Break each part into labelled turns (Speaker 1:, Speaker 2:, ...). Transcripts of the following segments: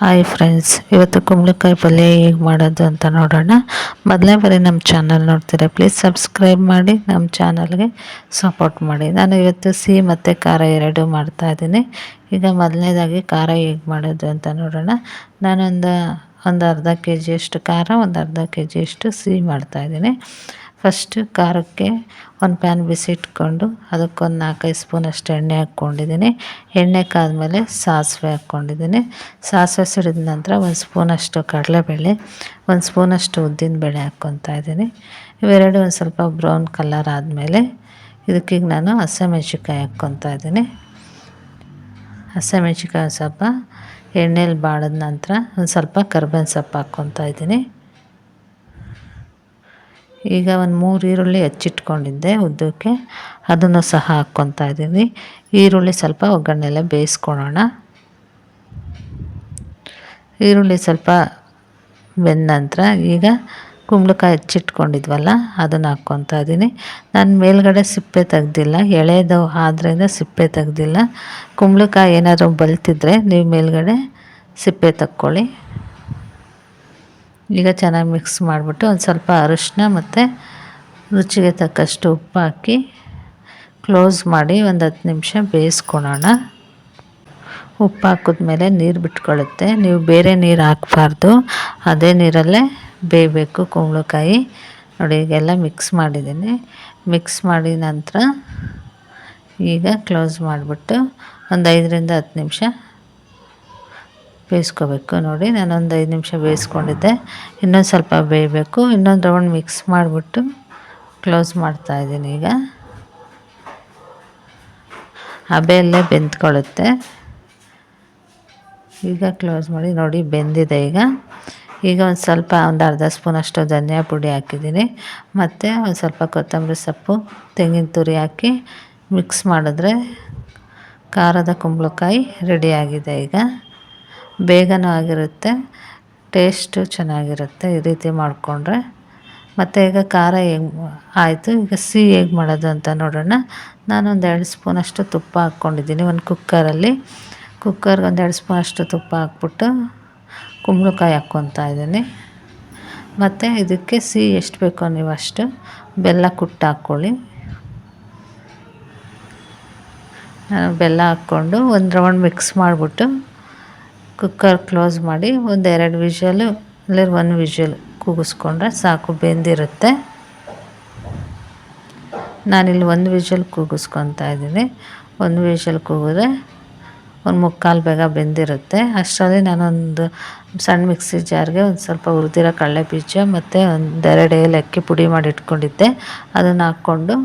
Speaker 1: Hi friends ಇವತ್ತು ಕುಂಬಳಕಾಯಿ ಪಲ್ಯ ಹೇಗೆ ಮಾಡೋದು ಅಂತ ನೋಡೋಣ. ಮೊದಲೇ ಬರೀ ನಮ್ಮ ಚಾನಲ್ ನೋಡ್ತೀರಾ? ಪ್ಲೀಸ್ ಸಬ್ಸ್ಕ್ರೈಬ್ ಮಾಡಿ ನಮ್ಮ ಚಾನಲ್ಗೆ ಸಪೋರ್ಟ್ ಮಾಡಿ. ನಾನು ಇವತ್ತು ಸಿಹಿ ಮತ್ತು ಖಾರ ಎರಡು ಮಾಡ್ತಾಯಿದ್ದೀನಿ ಈಗ ಮೊದಲನೇದಾಗಿ ಖಾರ ಹೇಗೆ ಮಾಡೋದು ಅಂತ ನೋಡೋಣ. ನಾನೊಂದು ಒಂದು ಅರ್ಧ ಕೆ ಜಿಯಷ್ಟು ಖಾರ ಒಂದು ಅರ್ಧ ಕೆ ಜಿಯಷ್ಟು ಸಿಹಿ ಮಾಡ್ತಾಯಿದ್ದೀನಿ ಫಸ್ಟು ಖಾರಕ್ಕೆ ಒಂದು ಪ್ಯಾನ್ ಬಿಸಿ ಇಟ್ಕೊಂಡು ಅದಕ್ಕೊಂದು ನಾಲ್ಕೈದು ಸ್ಪೂನಷ್ಟು ಎಣ್ಣೆ ಹಾಕ್ಕೊಂಡಿದ್ದೀನಿ. ಎಣ್ಣೆ ಕಾದ್ಮೇಲೆ ಸಾಸಿವೆ ಹಾಕ್ಕೊಂಡಿದ್ದೀನಿ. ಸಾಸಿವೆ ಸಿಡಿದ ನಂತರ ಒಂದು ಸ್ಪೂನಷ್ಟು ಕಡಲೆಬೇಳೆ, ಒಂದು ಸ್ಪೂನಷ್ಟು ಉದ್ದಿನ ಬೇಳೆ ಹಾಕ್ಕೊತಾ ಇದ್ದೀನಿ. ಇವೆರಡು ಒಂದು ಸ್ವಲ್ಪ ಬ್ರೌನ್ ಕಲರ್ ಆದಮೇಲೆ ಇದಕ್ಕೀಗ ನಾನು ಹಸಿಮೆಣ್ಸಿಕಾಯಿ ಹಾಕ್ಕೊತಾ ಇದ್ದೀನಿ. ಹಸಿಮೆಣ್ಸಿಕಾಯಿ ಸ್ವಲ್ಪ ಎಣ್ಣೆಲಿ ಬಾಡಿದ ನಂತರ ಒಂದು ಸ್ವಲ್ಪ ಕರ್ಬೇವಿನ ಸೊಪ್ಪು ಹಾಕ್ಕೊತಾ ಇದ್ದೀನಿ. ಈಗ ಒಂದು ಮೂರು ಈರುಳ್ಳಿ ಹೆಚ್ಚಿಟ್ಕೊಂಡಿದ್ದೆ ಉದ್ದಕ್ಕೆ. ಅದನ್ನು ಸಹ ಹಾಕ್ಕೊತಾ ಇದ್ದೀನಿ ಈರುಳ್ಳಿ ಸ್ವಲ್ಪ ಒಗ್ಗರಣೆಲ್ಲ ಬೇಯಿಸ್ಕೊಳೋಣ. ಈರುಳ್ಳಿ ಸ್ವಲ್ಪ ಬೆಂದ ನಂತರ ಈಗ ಕುಂಬಳಕಾಯಿ ಹೆಚ್ಚಿಟ್ಕೊಂಡಿದ್ವಲ್ಲ, ಅದನ್ನು ಹಾಕ್ಕೊತಾ ಇದ್ದೀನಿ. ನಾನು ಮೇಲ್ಗಡೆ ಸಿಪ್ಪೆ ತೆಗ್ದಿಲ್ಲ, ಎಳೆದು ಆದ್ರಿಂದ ಸಿಪ್ಪೆ ತೆಗ್ದಿಲ್ಲ. ಕುಂಬಳಕಾಯಿ ಏನಾದರೂ ಬಲ್ತಿದ್ರೆ ನೀವು ಮೇಲ್ಗಡೆ ಸಿಪ್ಪೆ ತಕ್ಕೊಳ್ಳಿ. ಈಗ ಚೆನ್ನಾಗಿ ಮಿಕ್ಸ್ ಮಾಡಿಬಿಟ್ಟು ಒಂದು ಸ್ವಲ್ಪ ಅರಿಶಿನ ಮತ್ತು ರುಚಿಗೆ ತಕ್ಕಷ್ಟು ಉಪ್ಪು ಹಾಕಿ ಕ್ಲೋಸ್ ಮಾಡಿ ಒಂದು ಹತ್ತು ನಿಮಿಷ ಬೇಯಿಸ್ಕೊಳೋಣ. ಉಪ್ಪು ಹಾಕಿದ್ಮೇಲೆ ನೀರು ಬಿಟ್ಕೊಳ್ಳುತ್ತೆ ನೀವು ಬೇರೆ ನೀರು ಹಾಕಬಾರ್ದು. ಅದೇ ನೀರಲ್ಲೇ ಬೇಯಬೇಕು ಕುಂಬಳಕಾಯಿ. ನೋಡಿ, ಈಗೆಲ್ಲ ಮಿಕ್ಸ್ ಮಾಡಿದ್ದೀನಿ. ಮಿಕ್ಸ್ ಮಾಡಿದ ನಂತರ ಈಗ ಕ್ಲೋಸ್ ಮಾಡಿಬಿಟ್ಟು ಒಂದು ಐದರಿಂದ ಹತ್ತು ನಿಮಿಷ ಬೇಯಿಸ್ಕೋಬೇಕು. ನೋಡಿ ನಾನು ಒಂದು ಐದು ನಿಮಿಷ ಬೇಯಿಸ್ಕೊಂಡಿದ್ದೆ. ಇನ್ನೊಂದು ಸ್ವಲ್ಪ ಬೇಯಬೇಕು. ಇನ್ನೊಂದು ರೌಂಡ್ ಮಿಕ್ಸ್ ಮಾಡಿಬಿಟ್ಟು ಕ್ಲೋಸ್ ಮಾಡ್ತಾಯಿದ್ದೀನಿ ಈಗ. ಹಬೆಯಲ್ಲೇ ಬೆಂದ್ಕೊಳ್ಳುತ್ತೆ. ಈಗ ಕ್ಲೋಸ್ ಮಾಡಿ, ನೋಡಿ, ಬೆಂದಿದೆ ಈಗ. ಈಗ ಒಂದು ಸ್ವಲ್ಪ ಒಂದು ಅರ್ಧ ಸ್ಪೂನ್ ಅಷ್ಟು ಧನಿಯಾ ಪುಡಿ ಹಾಕಿದ್ದೀನಿ. ಮತ್ತು ಒಂದು ಸ್ವಲ್ಪ ಕೊತ್ತಂಬರಿ ಸೊಪ್ಪು, ತೆಂಗಿನ ತುರಿ ಹಾಕಿ ಮಿಕ್ಸ್ ಮಾಡಿದ್ರೆ ಖಾರದ ಕುಂಬಳಕಾಯಿ ರೆಡಿಯಾಗಿದೆ ಈಗ. ಬೇಗನೂ ಆಗಿರುತ್ತೆ, ಟೇಸ್ಟು ಚೆನ್ನಾಗಿರುತ್ತೆ ಈ ರೀತಿ ಮಾಡಿಕೊಂಡ್ರೆ. ಮತ್ತು ಈಗ ಖಾರ ಹೇಗೆ ಆಯಿತು, ಈಗ ಸಿಹಿ ಹೇಗೆ ಮಾಡೋದು ಅಂತ ನೋಡೋಣ. ನಾನೊಂದು ಎರಡು ಸ್ಪೂನಷ್ಟು ತುಪ್ಪ ಹಾಕ್ಕೊಂಡಿದ್ದೀನಿ, ಒಂದು ಕುಕ್ಕರಲ್ಲಿ. ಕುಕ್ಕರ್ಗೆ ಒಂದು ಎರಡು ಸ್ಪೂನಷ್ಟು ತುಪ್ಪ ಹಾಕ್ಬಿಟ್ಟು ಕುಂಬಳಕಾಯಿ ಹಾಕ್ಕೊತಾ ಇದ್ದೀನಿ. ಮತ್ತು ಇದಕ್ಕೆ ಸಿಹಿ ಎಷ್ಟು ಬೇಕೋ ನೀವು ಅಷ್ಟು ಬೆಲ್ಲ ಕುಟ್ಟು ಹಾಕ್ಕೊಳ್ಳಿ. ಬೆಲ್ಲ ಹಾಕ್ಕೊಂಡು ಒಂದು ರೌಂಡ್ ಮಿಕ್ಸ್ ಮಾಡಿಬಿಟ್ಟು ಕುಕ್ಕರ್ ಕ್ಲೋಸ್ ಮಾಡಿ ಒಂದು ಎರಡು ವಿಷಲು ಇಲ್ಲ ಒಂದು ವಿಷಲ್ ಕೂಗಿಸ್ಕೊಂಡ್ರೆ ಸಾಕು, ಬೆಂದಿರುತ್ತೆ. ನಾನಿಲ್ಲಿ ಒಂದು ವಿಷಲ್ ಕೂಗಿಸ್ಕೊತಾ ಇದ್ದೀನಿ. ಒಂದು ವಿಷಲ್ ಕೂಗಿದ್ರೆ ಒಂದು ಮುಕ್ಕಾಲು ಬೇಗ ಬೆಂದಿರುತ್ತೆ. ಅಷ್ಟರಲ್ಲಿ ನಾನೊಂದು ಸಣ್ಣ ಮಿಕ್ಸಿ ಜಾರ್ಗೆ ಒಂದು ಸ್ವಲ್ಪ ಹುರಿದಿರೋ ಕಡಲೆ ಬೀಜ ಮತ್ತು ಒಂದೆರಡು ಏಲಕ್ಕಿ ಪುಡಿ ಮಾಡಿ ಇಟ್ಕೊಂಡಿದ್ದೆ. ಅದನ್ನು ಹಾಕ್ಕೊಂಡು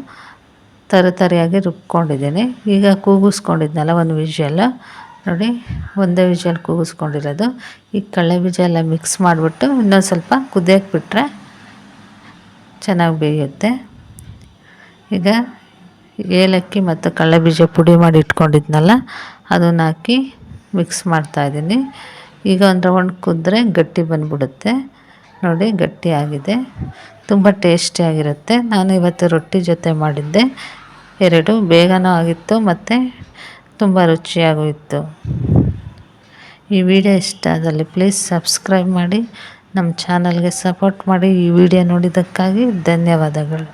Speaker 1: ತರತರಿಯಾಗಿ ರುಬ್ಕೊಂಡಿದ್ದೀನಿ. ಈಗ ಕೂಗಿಸ್ಕೊಂಡಿದ್ನಲ್ಲ ಒಂದು ವಿಷಲ್ ನೋಡಿ, ಒಂದೇ ವಿಜಲ್ ಕೂಗಿಸ್ಕೊಂಡಿರೋದು. ಈ ಕಳೆ ಬೀಜ ಎಲ್ಲ ಮಿಕ್ಸ್ ಮಾಡಿಬಿಟ್ಟು ಇನ್ನೊಂದು ಸ್ವಲ್ಪ ಕುದಿಯೋಕೆ ಬಿಟ್ಟರೆ ಚೆನ್ನಾಗಿ ಬೇಯುತ್ತೆ. ಈಗ ಏಲಕ್ಕಿ ಮತ್ತು ಕಳೆ ಬೀಜ ಪುಡಿ ಮಾಡಿ ಇಟ್ಕೊಂಡಿದ್ನಲ್ಲ, ಅದನ್ನು ಹಾಕಿ ಮಿಕ್ಸ್ ಮಾಡ್ತಾಯಿದ್ದೀನಿ ಈಗ ಒಂದು ರೌಂಡ್ ಕುದ್ರೆ ಗಟ್ಟಿ ಬಂದುಬಿಡುತ್ತೆ. ನೋಡಿ ಗಟ್ಟಿಯಾಗಿದೆ ತುಂಬ ಟೇಸ್ಟಿಯಾಗಿರುತ್ತೆ ನಾನು ಇವತ್ತು ರೊಟ್ಟಿ ಜೊತೆ ಮಾಡಿದ್ದೆ. ಎರಡು, ಬೇಗನೂ ಆಗಿತ್ತು, ಮತ್ತು ತುಂಬ ರುಚಿಯಾಗೂ ಇತ್ತು ಈ ವಿಡಿಯೋ ಇಷ್ಟ ಆದಲ್ಲಿ ಪ್ಲೀಸ್ ಸಬ್ಸ್ಕ್ರೈಬ್ ಮಾಡಿ, ನಮ್ಮ ಚಾನಲ್ಗೆ ಸಪೋರ್ಟ್ ಮಾಡಿ ಈ ವಿಡಿಯೋ ನೋಡಿದ್ದಕ್ಕಾಗಿ ಧನ್ಯವಾದಗಳು.